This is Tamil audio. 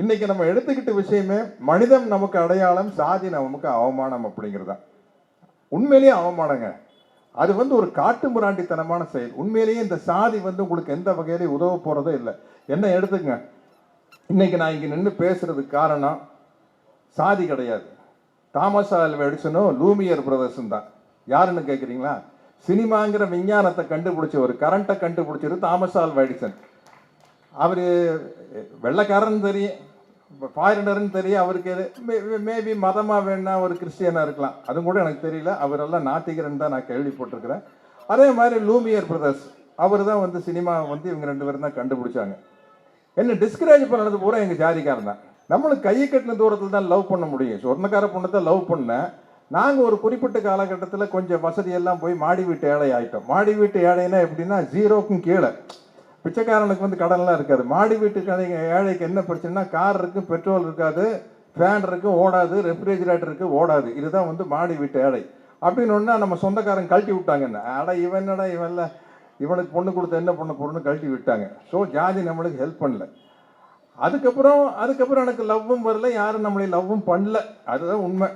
இன்னைக்கு நம்ம எடுத்துக்கிட்ட விஷயமே மனிதம் நமக்கு அடையாளம் சாதி நமக்கு அவமானம் அப்படிங்கிறது. தான் உண்மையிலேயே அவமானங்க. அது வந்து ஒரு காட்டு முராண்டித்தனமான செயல். உண்மையிலேயே இந்த சாதி வந்து உங்களுக்கு எந்த வகையிலையும் உதவ போகிறதோ இல்லை. என்ன எடுத்துங்க? இன்னைக்கு நான் இங்கே நின்று பேசுறதுக்கு காரணம் சாதி கிடையாது. தாமஸ் ஆல்வா எடிசனும் லூமியர் பிரதர்ஸும் தான். யாருன்னு கேட்குறீங்களா சினிமாங்கிற விஞ்ஞானத்தை கண்டுபிடிச்ச ஒரு கரண்ட்டை கண்டுபிடிச்சது தாமஸ் ஆல்வா எடிசன் அவர் வெள்ளைக்காரன் தெரியும். ஃபாரினர்னு தெரியும் அவருக்கு மேபி மதமாக வேணா ஒரு கிறிஸ்டியனாக இருக்கலாம். அதுவும் கூட எனக்கு தெரியல. அவரெல்லாம் நாத்திகரன் தான் நான் கேள்விப்பட்டிருக்கிறேன். அதே மாதிரி லூமியர் பிரதர்ஸ் அவர் தான் வந்து சினிமா வந்து இவங்க ரெண்டு பேரும் தான் கண்டுபிடிச்சாங்க. என்ன டிஸ்கரேஜ் பண்ணது பூரா எங்கள் ஜாதிக்காரன் தான். நம்மளுக்கு கையை கட்டின தூரத்தில் தான் லவ் பண்ண முடியும். சொர்ணக்கார பொண்ணை தான் லவ் பண்ணேன் நாங்கள் ஒரு குறிப்பிட்ட காலகட்டத்தில் கொஞ்சம் வசதியெல்லாம் போய் மாடி வீட்டு ஏழை ஆகிட்டோம் மாடி வீட்டு ஏழைன்னா எப்படின்னா ஜீரோக்கும் கீழே. பிச்சைக்காரனுக்கு வந்து கடன்லாம் இருக்காது. மாடி வீட்டு கடைங்க ஏழைக்கு என்ன பிரச்சனைனா கார் இருக்குது பெட்ரோல் இருக்காது ஃபேன் இருக்குது ஓடாது ரெஃப்ரிஜிரேட்டர் இருக்குது ஓடாது. இதுதான் வந்து மாடி வீட்டு ஏழை. அப்படின்னு ஒன்றா நம்ம சொந்தக்காரன் கழட்டி விட்டாங்க என்ன? அட இவனடா இவன்ல இவனுக்கு பொண்ணு கொடுத்து என்ன பண்ண போறோம்னு கழட்டி விட்டாங்க. ஸோ ஜாதி நம்மளுக்கு ஹெல்ப் பண்ணல. அதுக்கப்புறம் அதுக்கப்புறம் எனக்கு லவ்வும் வரல. யாரும் நம்மளை லவ்வும் பண்ணல. அதுதான் உண்மை.